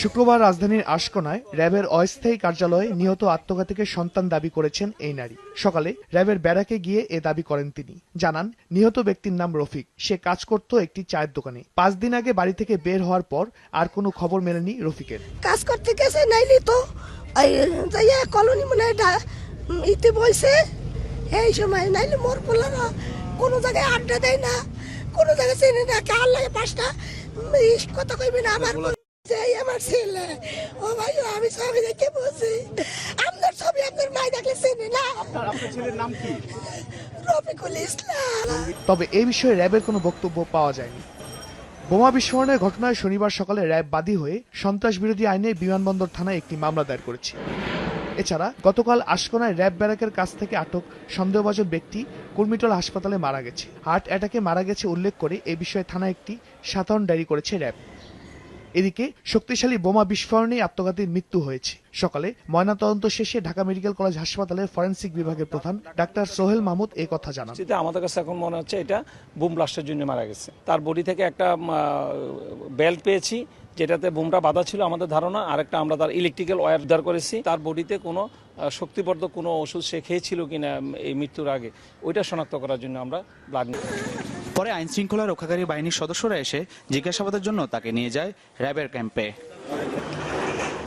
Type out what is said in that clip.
শুক্রবার রাজধানীর আশকোনায় র্যাবের অস্থায়ী কার্যালয়ে নিহত আত্মঘাতীকে সন্তান দাবি করেছেন এই নারী। সকালে র্যাবের ব্যারাকে গিয়ে এ দাবি করেন তিনি। জানান, নিহত ব্যক্তির নাম রফিক। সে কাজ করত একটি চায়ের দোকানে। পাঁচ দিন আগে বাড়ি থেকে বের হওয়ার পর আর কোনো খবর মেলেনি রফিকের। কাজ করতে গেছে নাইলি তো। কলোনি মনে ইতে বইছে। এই সময় নাইলে মোর পোলারা কোনো জায়গায় আড্ডা দেয় না। কোনো জায়গায় চেনে না কার লাগে পাঁচটা? কথা কইবে না আমার যে এই আমার ছেলে। ও ভাই আমি ছবি দেখে বলছি। আপনার ছবি আপনার মাই দেখলে চেনে না। রফিকুল ইসলাম। তবে এই বিষয়ে র্যাবের কোনো বক্তব্য পাওয়া যায়নি। বোমা বিস্ফোরণের ঘটনায় শনিবার সকালে র্যাব বাদী হয়ে সন্ত্রাস বিরোধী আইনে বিমানবন্দর থানায় একটি মামলা দায়ের করেছে। এছাড়া গতকাল আশকোনায় র্যাব ব্যারাকের কাছ থেকে আটক সন্দেহভাজন ব্যক্তি কুর্মিটল হাসপাতালে মারা গেছে। হার্ট অ্যাটাকে মারা গেছে উল্লেখ করে এ বিষয়ে থানায় একটি সাধারণ ডায়েরি করেছে র্যাব। এদিকে শক্তিশালী বোমা বিস্ফোরণে আত্মঘাতীর মৃত্যু হয়েছে। সকালে ময়নাতদন্ত শেষে ঢাকা মেডিকেল কলেজ হাসপাতালের ফরেন্সিক বিভাগের প্রধান ডাক্তার সোহেল মাহমুদ এই কথা জানান। আমাদের কাছে এখন মনে হচ্ছে এটা বুম ব্লাস্টের জন্য মারা গেছে। তার বডি থেকে একটা বেল্ট পেয়েছি, যেটাতে বুমটা বাঁধা ছিল আমাদের ধারণা, আরেকটা আমরা তার ইলেকট্রিক্যাল ওয়্যার উদ্ধার করেছি। তার বডিতে কোনো শক্তিবর্ধক কোনো ওষুধ সে খেয়েছিল কিনা এই মৃত্যুর আগে, ওইটা শনাক্ত করার জন্য আমরা ব্লাড পরে আইন শৃঙ্খলা রক্ষাকারী বাহিনীর সদস্যরা এসে জিজ্ঞাসাবাদের জন্য তাকে নিয়ে যায় র্যাবের ক্যাম্পে।